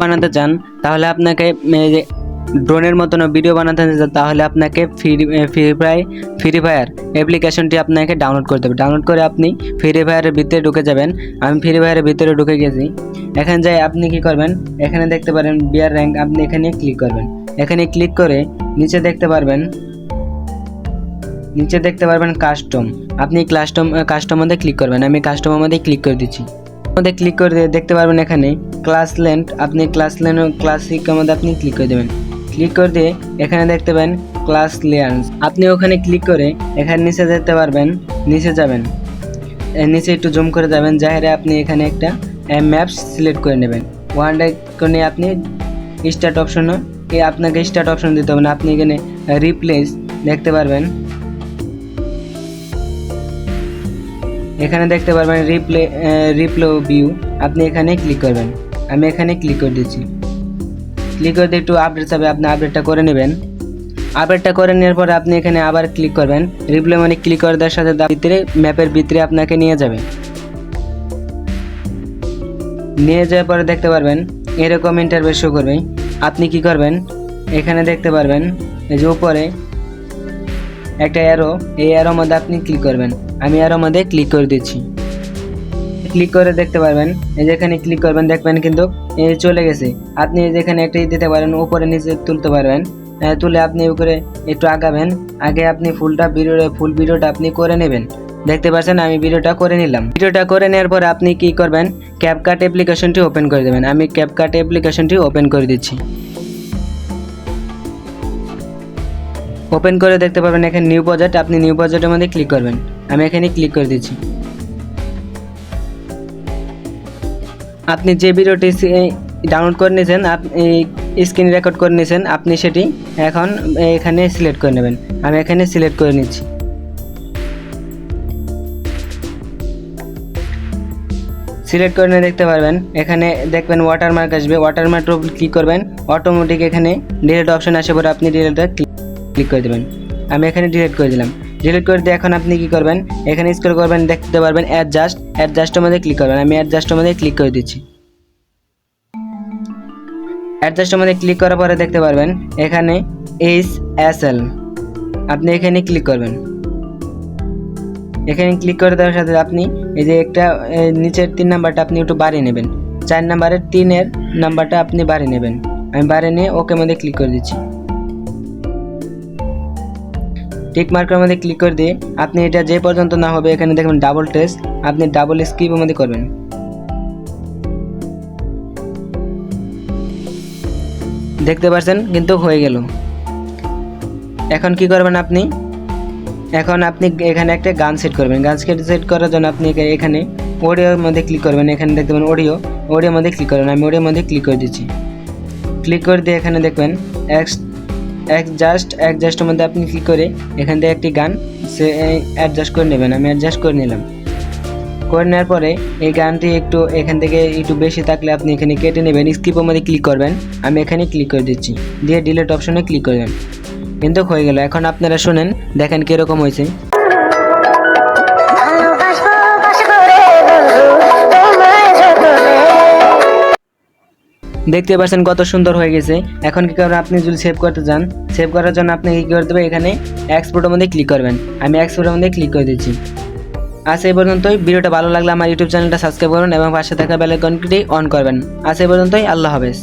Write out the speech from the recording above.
বানাতে চান, তাহলে আপনাকে ড্রোনের মতন ভিডিও বানাতে চান, তাহলে আপনাকে free free fire free fire অ্যাপ্লিকেশনটি আপনাকে ডাউনলোড করতে হবে ডাউনলোড করে আপনি ফ্রি ফায়ারের ভিতরে ঢুকে যাবেন। আমি ফ্রি ফায়ারের ভিতরে ঢুকে গেছি। এখানে যাই, আপনি কি করবেন? এখানে দেখতে পারেন বিয়ার র্যাঙ্ক আপনি এখানে ক্লিক করবেন। এখানে ক্লিক করে নিচে দেখতে পারবেন, নিচে দেখতে পারবেন কাস্টম আপনি কাস্টম কাস্টম মধ্যে ক্লিক করবেন। আমি কাস্টমের মধ্যে ক্লিক করে দিচ্ছি। মধ্যে ক্লিক করে দেখতে পারবেন এখানে ক্লাস লেন্থ আপনি ক্লাস লেন্থ ক্লাসিকের মধ্যে আপনি ক্লিক করে দেবেন। ক্লিক করে দিয়ে এখানে দেখতে পাবেন ক্লাস লেয়ার্স আপনি ওখানে ক্লিক করে এখানে নিচে দেখতে পারবেন, নিচে যাবেন। নিচে একটু জুম করে যাবেন যাহেরে আপনি এখানে একটা ম্যাপস সিলেক্ট করে নেবেন। ওয়ান ডাই করে আপনি স্টার্ট অপশন এ আপনাকে স্টার্ট অপশন দিতে হবে না। আপনি এখানে রিপ্লেস দেখতে পারবেন। এখানে দেখতে পারবেন রিপ্লে রিপ্লো ভিউ আপনি এখানে ক্লিক করবেন। আমি এখানে ক্লিক করে দিচ্ছি। ক্লিক করে দিয়ে একটু আপডেট হবে আপনি আপডেটটা করে নেবেন। আপডেটটা করে নেওয়ার পরে আপনি এখানে আবার ক্লিক করবেন। রিপ্লে মানে ক্লিক করে দেওয়ার সাথে তার ভিতরে ম্যাপের ভিতরে আপনাকে নিয়ে যাবে। নিয়ে যাওয়ার পরে দেখতে পারবেন, এরকম ইন্টারভেস শো করবে। আপনি কি করবেন? এখানে দেখতে পারবেন, এই যে উপরে একটা অ্যারো এই অ্যারো মধ্যে আপনি ক্লিক করবেন। আমি অ্যারো মধ্যে ক্লিক করে দিচ্ছি। ক্লিক করে দেখতে পারবেন, এই যেখানে ক্লিক করবেন, দেখবেন কিন্তু চলে গেছে। আপনি যেখানে একটা দিতে পারেন, উপরে নিচে তুলতে পারবেন। তুলে আপনি উপরে একটু আগাবেন। আগে আপনি ফুলটা ভিডিও ফুল ভিডিওটা আপনি করে নেবেন। দেখতে পাচ্ছেন, আমি ভিডিওটা করে নিলাম। ভিডিওটা করে নেওয়ার পর আপনি কি করবেন? ক্যাপকাট অ্যাপ্লিকেশনটি ওপেন করে দেবেন। আমি ক্যাপকাট অ্যাপ্লিকেশনটি ওপেন করে দিচ্ছি। ওপেন করে দেখতে পাবেন এখানে নিউ প্রজেক্ট আপনি নিউ প্রজেক্টের মধ্যে ক্লিক করবেন। আমি এখানে ক্লিক করে দিচ্ছি। আপনি যে ভিডিওটি ডাউনলোড করে নিয়েছেন আপনি স্ক্রিন রেকর্ড করে নিয়েছেন, আপনি সেটি এখন এখানে সিলেক্ট করে নেবেন। আমি এখানে সিলেক্ট করে নিচ্ছি। সিলেক্ট করে নিয়ে দেখতে পারবেন। এখানে দেখবেন ওয়াটারমার্ক আসবে। ওয়াটারমার্ক ক্লিক করবেন। অটোমেটিক এখানে ডিলেট অপশন আসে পরে আপনি ডিলেটটা ক্লিক করে দেবেন। আমি এখানে ডিলিট করে দিলাম। ডিলিট করে দিয়ে এখন আপনি কি করবেন? এখানে স্ক্রল করবেন, দেখতে পারবেন অ্যাডজাস্ট অ্যাডজাস্টের মধ্যে ক্লিক করবেন। আমি অ্যাডজাস্টের মধ্যে ক্লিক করে দিচ্ছি। অ্যাডজাস্টের মধ্যে ক্লিক করার পরে দেখতে পারবেন, এখানে এইচ এস এল আপনি এখানে ক্লিক করবেন। এখানে ক্লিক করে দেওয়ার সাথে আপনি এই যে একটা নিচের তিন নাম্বারটা আপনি একটু বাড়িয়ে নেবেন। চার নাম্বারের তিনের নাম্বারটা আপনি বাড়িয়ে নেবেন। আমি বাড়িয়ে নিয়ে ওকে মধ্যে ক্লিক করে দিচ্ছি। টিক মার্কের মধ্যে ক্লিক করে দিয়ে আপনি এটা যে পর্যন্ত না হবে, এখানে দেখবেন ডাবল টেস্ট আপনি ডাবল স্কিপের মধ্যে করবেন। দেখতে পাচ্ছেন কিন্তু হয়ে গেল। এখন কি করবেন আপনি? এখন আপনি এখানে একটা গান সেট করবেন। গান সেট করার জন্য আপনি এখানে অডিওর মধ্যে ক্লিক করবেন। এখানে দেখতে পাবেন অডিও অডিওর মধ্যে ক্লিক করবেন। আমি অডিওর মধ্যে ক্লিক করে দিচ্ছি। ক্লিক করে দিয়ে এখানে দেখবেন এক্স অ্যাডজাস্ট অ্যাডজাস্টের মধ্যে আপনি ক্লিক করে এখান থেকে একটি গান সে অ্যাডজাস্ট করে নেবেন। আমি অ্যাডজাস্ট করে নিলাম। করে নেওয়ার পরে এই গানটি একটু এখান থেকে একটু বেশি থাকলে আপনি এখানে কেটে নেবেন। স্কিপের মধ্যে ক্লিক করবেন। আমি এখানে ক্লিক করে দিচ্ছি। দিয়ে ডিলেট অপশনে ক্লিক করবেন। কিন্তু হয়ে গেল। এখন আপনারা শুনেন, দেখেন কীরকম হয়েছে। দেখতে পাচ্ছেন কত সুন্দর হয়ে গেছে। এখন কি করবেন, আপনি যদি সেভ করতে চান সেভ করার জন্য আপনি কী করতে হবে এখানে এক্সপোর্টের মধ্যে ক্লিক করবেন। আমি এক্সপোর্টের মধ্যে ক্লিক করে দিচ্ছি। আজ এই পর্যন্তই। ভিডিওটা ভালো লাগলে আমার ইউটিউব চ্যানেলটা সাবস্ক্রাইব করুন এবং পাশে থাকা বেলাইকনটি অন করবেন। আজ এই পর্যন্তই। আল্লাহ হাফেজ।